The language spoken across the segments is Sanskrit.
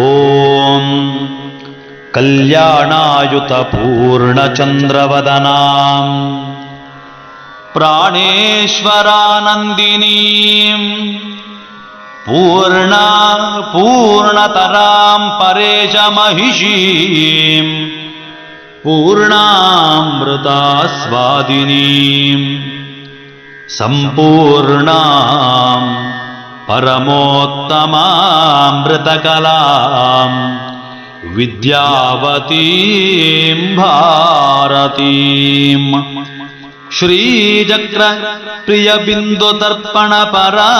ॐ कल्याणायुतपूर्णचन्द्रवदनाम् प्राणेश्वरानन्दिनीम् पूर्णा पूर्णतरां परेशमहिषीम् पूर्णामृतास्वादिनीम् सम्पूर्णाम् परमोत्तमामृतकलाम् विद्यावतीं भारतीम् श्रीचक्र प्रियबिन्दुतर्पणपरा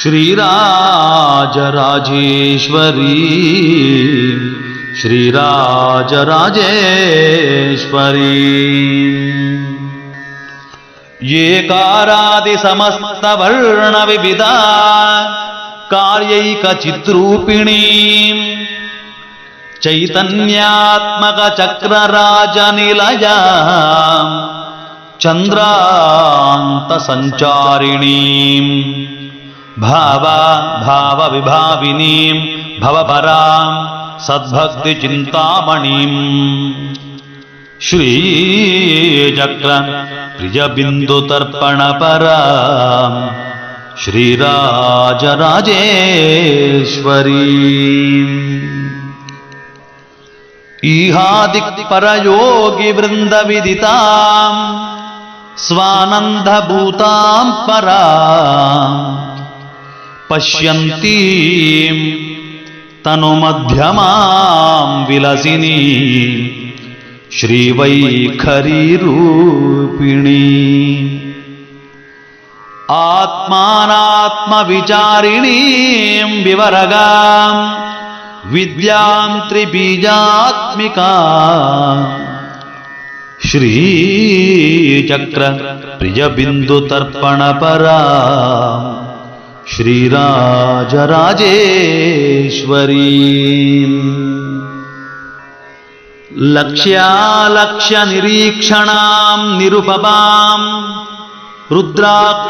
श्रीराजराजेश्वरी श्रीराजराजेश्वरी येकारादिसमस्तवर्णविविधा कार्यैकचिद्रूपिणीम् चैतन्यात्मकचक्रराजनिलया चन्द्रान्तसञ्चारिणीम् भावा भावविभाविनीम् भवपराम् सद्भक्तिचिन्तामणिम् श्रीचक्र प्रियबिन्दुतर्पणपरा श्रीराजराजेश्वरी ईहादिक्परयोगिवृन्दविदिताम् स्वानन्दभूतां परा पश्यन्तीम् तनुमध्यमां विलसिनी श्रीवैखरीरूपिणी। आत्मानात्मविचारिणीं विवरगां विद्यां त्रिबीजात्मिका। श्रीचक्र प्रियबिन्दुतर्पणपरा श्रीराजराजेश्वरी लक्ष्यालक्ष्यनिरीक्षणां निरुपमां रुद्राक्षमालाधराम्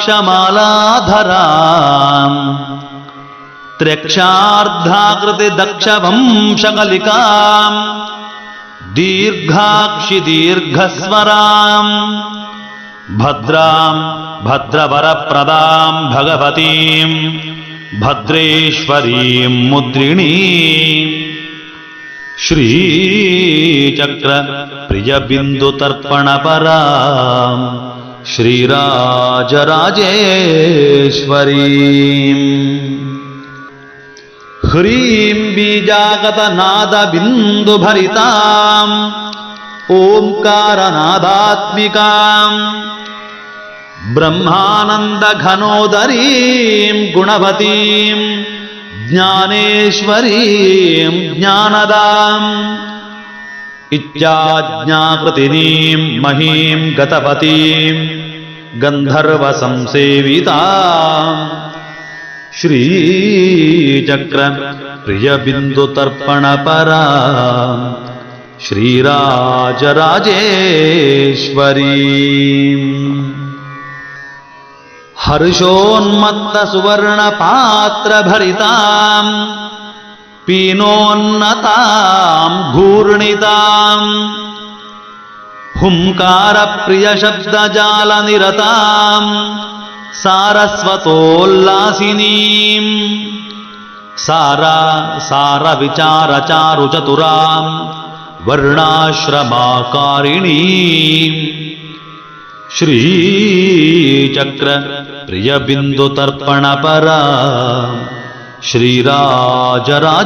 त्र्यक्षार्धाकृतिदक्षवंशकलिकाम् दीर्घाक्षि भद्रां भद्रवरप्रदां भगवतीं भद्रेश्वरीं मुद्रिणी श्रीचक्र प्रियबिन्दुतर्पणपरा श्रीराजराजेश्वरी। ह्रीं बीजागतनादबिन्दुभरिताम् ओङ्कारनादात्मिकाम् ब्रह्मानन्दघनोदरीं गुणवतीं ज्ञानेश्वरीं ज्ञानदाम् इत्याज्ञाकृतिनीं महीं गतपतीं गन्धर्वसंसेविताम् श्रीचक्र प्रियबिन्दुतर्पणपरा श्रीराजराजेश्वरी हर्षोन्मत्तसुवर्णपात्रभरिताम् पीनोन्नताम् घूर्णिताम् हुङ्कारप्रियशब्दजालनिरताम् सारस्वतोल्लासिनीम् सारा सारविचारचारुचतुराम् वर्णाश्रमाकारिणीम् श्रीचक्र प्रियबिन्दुतर्पणपरा श्रीराजराजेश्वरी।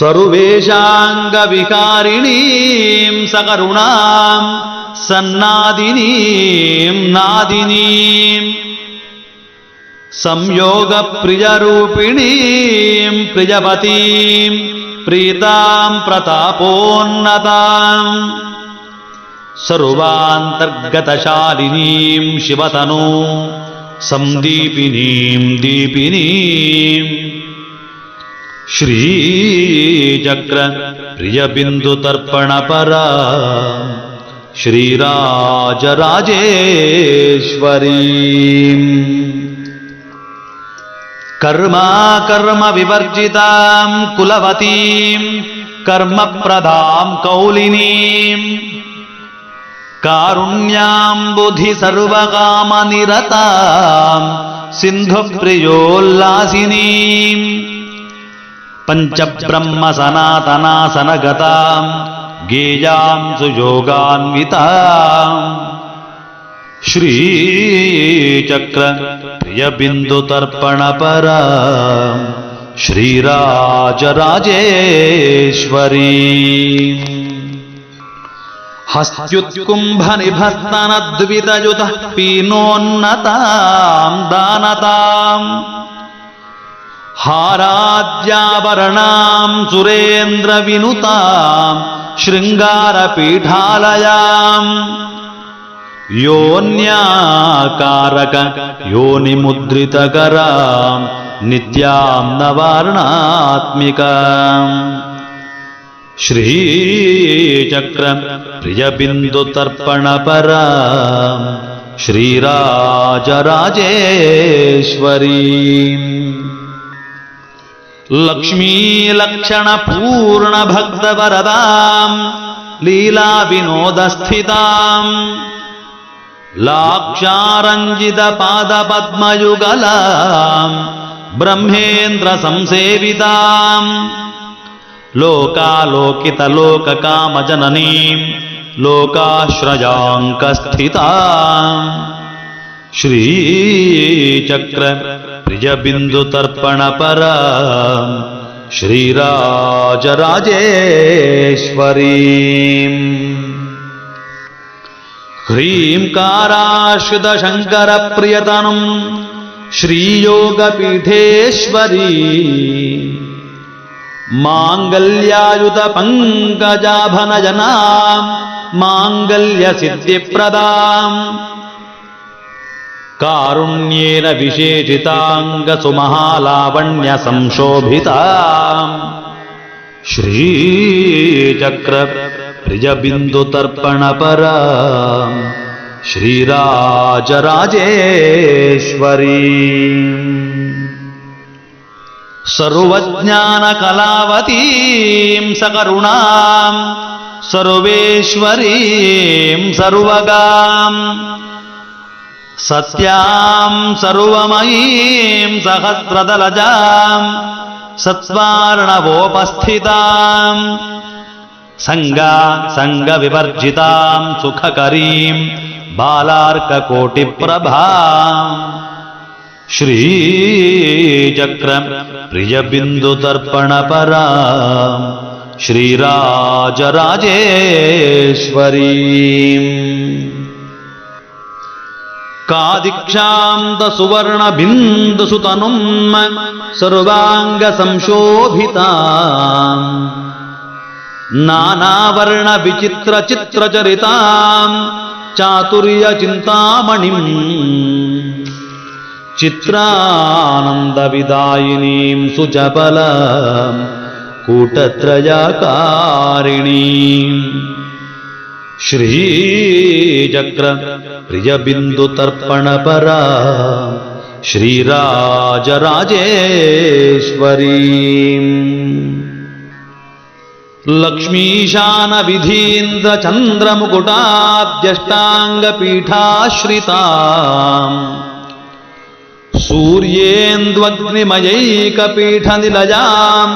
सर्वेषाङ्गविकारिणीं सकरुणां सन्नादिनीं नादिनीं। संयोगप्रियरूपिणीं प्रियवतीं प्रीतां प्रतापोन्नताम् सर्वान्तर्गतशालिनीं शिवतनु सन्दीपिनीं दीपिनीम् श्रीचक्र प्रियबिन्दुतर्पणपरा श्रीराजराजेश्वरी कर्मा कर्म विवर्जितां कुलवतीं कर्मप्रदां कौलिनीम् कारुण्याम्बुधि सर्वकामनिरतां सिन्धुप्रियोल्लासिनीम् पञ्चब्रह्म सनातनासनगतां गेयां सुयोगान्विताम् श्रीचक्र प्रियबिन्दुतर्पणपरा श्रीराजराजेश्वरी हस्त्युत्कुम्भनिभस्तनद्वितयुतः पीनोन्नतां दानताम् हाराद्याभरणां सुरेन्द्रविनुतां शृङ्गारपीठालयाम् योन्याकारक योनिमुद्रितकरां नित्यां नवार्णात्मिकाम् श्रीचक्र प्रियबिन्दुतर्पणपरा श्रीराजराजेश्वरी। लक्ष्मीलक्षणपूर्णभक्तवरदां लीलाविनोदस्थिताम् लाक्षारञ्जितपादपद्मयुगलाम् ब्रह्मेन्द्रसंसेविताम् लोकालोकितलोककामजननीम् लोकाश्रयाङ्कस्थिताम् श्रीचक्र प्रियबिन्दुतर्पणपरा श्रीराजराजेश्वरीम् ह्रीङ्काराश्रितशङ्करप्रियतनुम् श्रीयोगपीठेश्वरी। माङ्गल्यायुतपङ्कजाभनजनाम् माङ्गल्यसिद्धिप्रदाम्। कारुण्येन विशेषिताङ्गसुमहालावण्यसंशोभिताम्। श्रीचक्र प्रियबिन्दुतर्पणपरा श्रीराजराजेश्वरी। सर्वज्ञानकलावतीं सकरुणां सर्वेश्वरीं सर्वगाम् सत्यां सर्वमयीं सहस्रदलजां सत्स्वार्णवोपस्थिताम् सङ्गा सङ्गविवर्जितां सुखकरीं बालार्ककोटिप्रभा। श्रीचक्र प्रियबिन्दुतर्पणपरा। श्रीराजराजेश्वरी कादिक्षान्तसुवर्णबिन्दुसुतनुम् सर्वाङ्गसंशोभिताम् नानावर्णविचित्रचित्रचरिताम् चातुर्यचिन्तामणिम् चित्रानन्दविदायिनीम् सुचपलाम् कूटत्रयाकारिणीम् श्रीचक्र प्रियबिन्दुतर्पणपरा श्रीराजराजेश्वरी लक्ष्मीशानविधीन्द्रचन्द्रमुकुटाद्यष्टाङ्गपीठाश्रिताम् सूर्येन्द्वग्निमयैकपीठनिलयाम्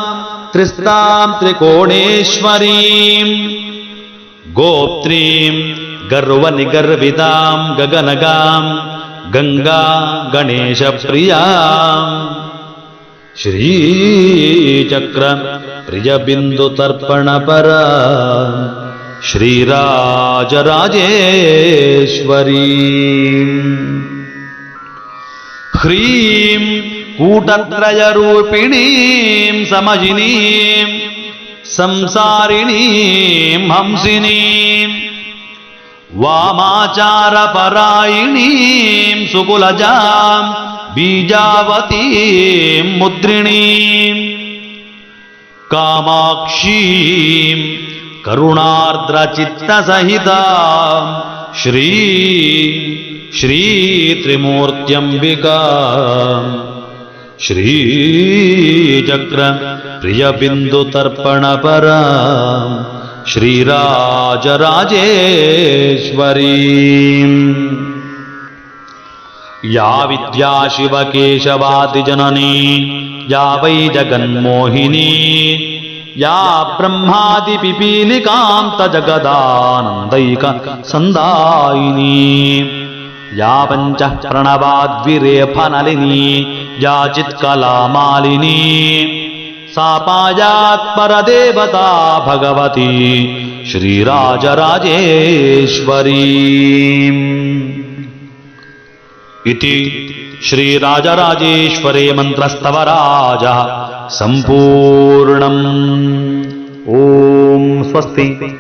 त्रिस्ताम् त्रिकोणेश्वरीम् गोप्त्रीम् गर्वनिगर्विताम् गगनगाम् गङ्गा गणेशप्रियाम् श्रीचक्र प्रियबिन्दुतर्पणपरा। श्रीराजराजेश्वरी। ह्रीं कूटत्रयरूपिणीं समजिनीं संसारिणीं हंसिनीं वामाचारपरायणीं सुकुलजां बीजावतीं मुद्रिणीम् कामाक्षीं करुणार्द्रचित्तसहितां श्री श्रीत्रिमूर्त्यम्बिका श्रीचक्र प्रियबिन्दुतर्पणपरा श्रीराजराजेश्वरी या विद्या शिवकेशवादिजननी या वै जगन्मोहिनी या ब्रह्मादिपिपीलिकान्तजगदानन्दैक सन्दायिनी या पञ्चः प्रणवाद्विरेफनलिनी या चित्कलामालिनी सा पायात्परदेवता भगवती श्रीराजराजेश्वरी इति श्रीराजराजेश्वरे मन्त्रस्तवराजः। सम्पूर्णम्। ॐ स्वस्ति